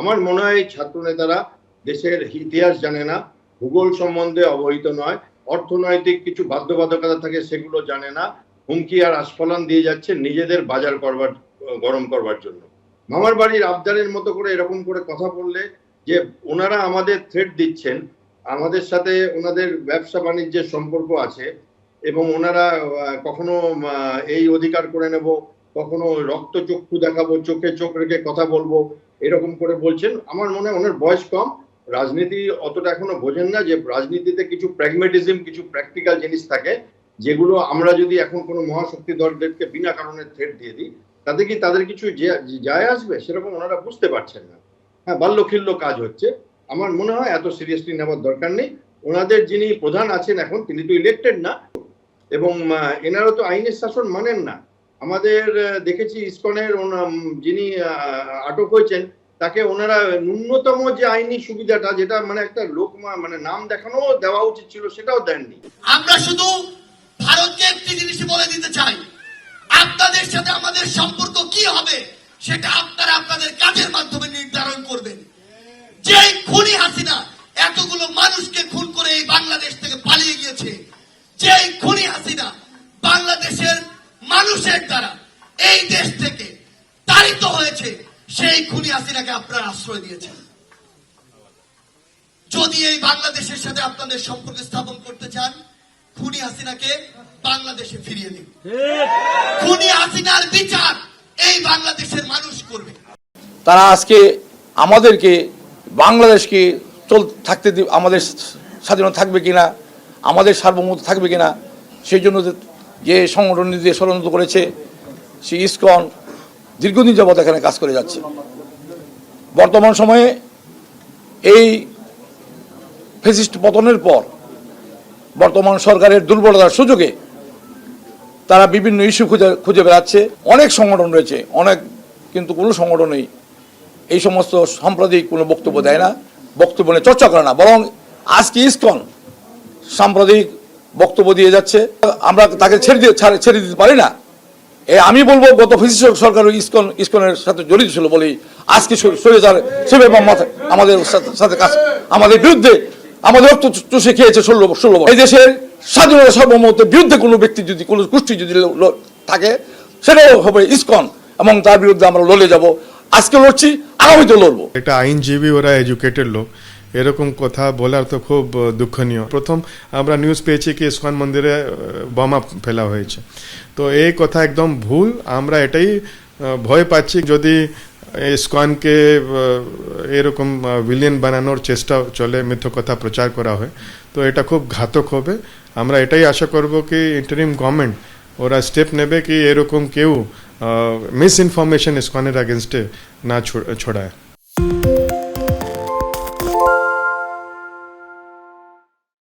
আমার মনে হয় ছাত্র নেতারা দেশের ইতিহাস জানে না, ভূগোল সম্বন্ধে অবহিত নয়, অর্থনৈতিক কিছু বাধ্যবাধকতা থাকে সেগুলো জানে না, হুমকি আর আস্ফলন দিয়ে যাচ্ছে নিজেদের বাজার করবার, গরম করবার জন্য। মামার বাড়ির আবদারের মতো করে এরকম করে কথা বললে যে ওনারা আমাদের থ্রেট দিচ্ছেন, আমাদের সাথে ওনাদের ব্যবসা বাণিজ্যের সম্পর্ক আছে এবং ওনারা কখনো এই অধিকার করে নেব, কখনো রক্ত চক্ষু দেখাবো, চোখে চোখ রেখে কথা বলব এরকম করে বলছেন। আমার মনে হয় ওনার বয়স কম। রাজনীতি অতটা এখনও বোঝেন না যে রাজনীতিতে কিছু প্র্যাগমেটিজম কিছু প্র্যাকটিক্যাল জিনিস থাকে, যেগুলো আমরা যদি এখন কোনো মহাশক্তি দলদেরকে বিনা কারণে থ্রেট দিয়ে দিই, তাতে কি তাদের কিছু যায় আসবে? সেরকম ওনারা বুঝতে পারছেন না। হ্যাঁ বাল্যখিল্য কাজ হচ্ছে। আমার মনে হয় এত সিরিয়াসলি নেওয়ার দরকার নেই। ওনাদের যিনি প্রধান আছেন এখন, তিনি তো ইলেক্টেড না। এবং এনারা তো আইনের শাসন মানেন না। আমাদের দেখেছি ইসকনের যিনি আটক হয়েছেন তাকে ওনারা ন্যূনতম যে আইনি সুবিধাটা, যেটা মানে একটা লোক মানে নাম দেখানো দেওয়া উচিত ছিল, সেটাও দেননি। আমরা শুধু ভারতকে একটি জিনিস বলে দিতে চাই। আপনাদের সাথে আমাদের সম্পর্ক কি হবে, সেটা আপনারা আপনাদের কাজের মাধ্যমে নির্ধারণ করবেন। যে খুনি হাসিনা এতগুলো মানুষকে খুন করে এই বাংলাদেশ থেকে পালিয়ে গিয়েছে যে খুনি হাসিনা বাংলাদেশের মানুষের দ্বারা এই দেশ থেকে তাড়িত হয়েছে সেই খুনি হাসিনাকে আপনারা আশ্রয় দিয়েছেন। যদি এই বাংলাদেশের সাথে আপনাদের সম্পর্ক স্থাপন করতে চান, খুনি হাসিনাকে বাংলাদেশে ফিরিয়ে দিন। খুনি হাসিনার বিচার এই বাংলাদেশের মানুষ করবে। তারা আজকে আমাদেরকে বাংলাদেশকে চল, থাকতে আমাদের স্বাধীনতা থাকবে কিনা, আমাদের সার্বভৌমত্ব থাকবে কিনা, সেই জন্য যে- সংগঠন দিয়ে ষড়যন্ত্র করেছে, সেই ইস্কন দীর্ঘদিন যাবৎ এখানে কাজ করে যাচ্ছে। বর্তমান সময়ে এই ফেসিস্ট পতনের পর বর্তমান সরকারের দুর্বলতার সুযোগে তারা বিভিন্ন ইস্যু খুঁজে খুঁজে বেড়াচ্ছে। অনেক সংগঠন রয়েছে, অনেক কিন্তু কোনো সংগঠনই এই সমস্ত সাম্প্রদায়িক কোনো বক্তব্য দেয় না, বক্তব্য নিয়ে চর্চা করে না। বরং আজকে ইসকন সাম্প্রদায়িক বক্তব্য দিয়ে যাচ্ছে। আমরা তাকে ছেড়ে দিয়ে ছেড়ে দিতে পারি না। আমি বলব, গত ফিজিক্স সরকার ইসকন, ইসকনের সাথে জড়িত ছিল বলেই আজকে সরে সরেজার সেবে আমাদের সাথে- কাজ, আমাদের বিরুদ্ধে, আমাদের রক্ত চুষে খেয়েছে ষোলো ষোলো এই দেশের স্বাধীনতা সার্বভৌমত্বের বিরুদ্ধে কোনো ব্যক্তি যদি, কোনো গোষ্ঠী যদি থাকে, সেটাও হবে ইসকন, এবং তার বিরুদ্ধে আমরা লড়ে যাব। আজকে লড়ছি, আগামীতে লড়বো। একটা আইনজীবী ওরা এডুকেটেড লোক। এরকম কথা বলার তো খুব দুঃখনীয়। প্রথম আমরা নিউজ পেয়েছি কি ইস্কন মন্দিরে বোমা ফেলা হয়েছে। তো এই কথা একদম ভুল। আমরা এটাই ভয় পাচ্ছি যদি ইস্কনকে এরকম ভিলিয়ন বানানোর চেষ্টা চলে, মিথ্য কথা প্রচার করা হয়, তো এটা খুব ঘাতক হবে। আমরা এটাই আশা করব কি ইন্টারিম গভর্নমেন্ট ওরা স্টেপ নেবে কি এরকম কেউ মিস ইনফরমেশন ইস্কনের আগেনস্টে না ছড়ায়।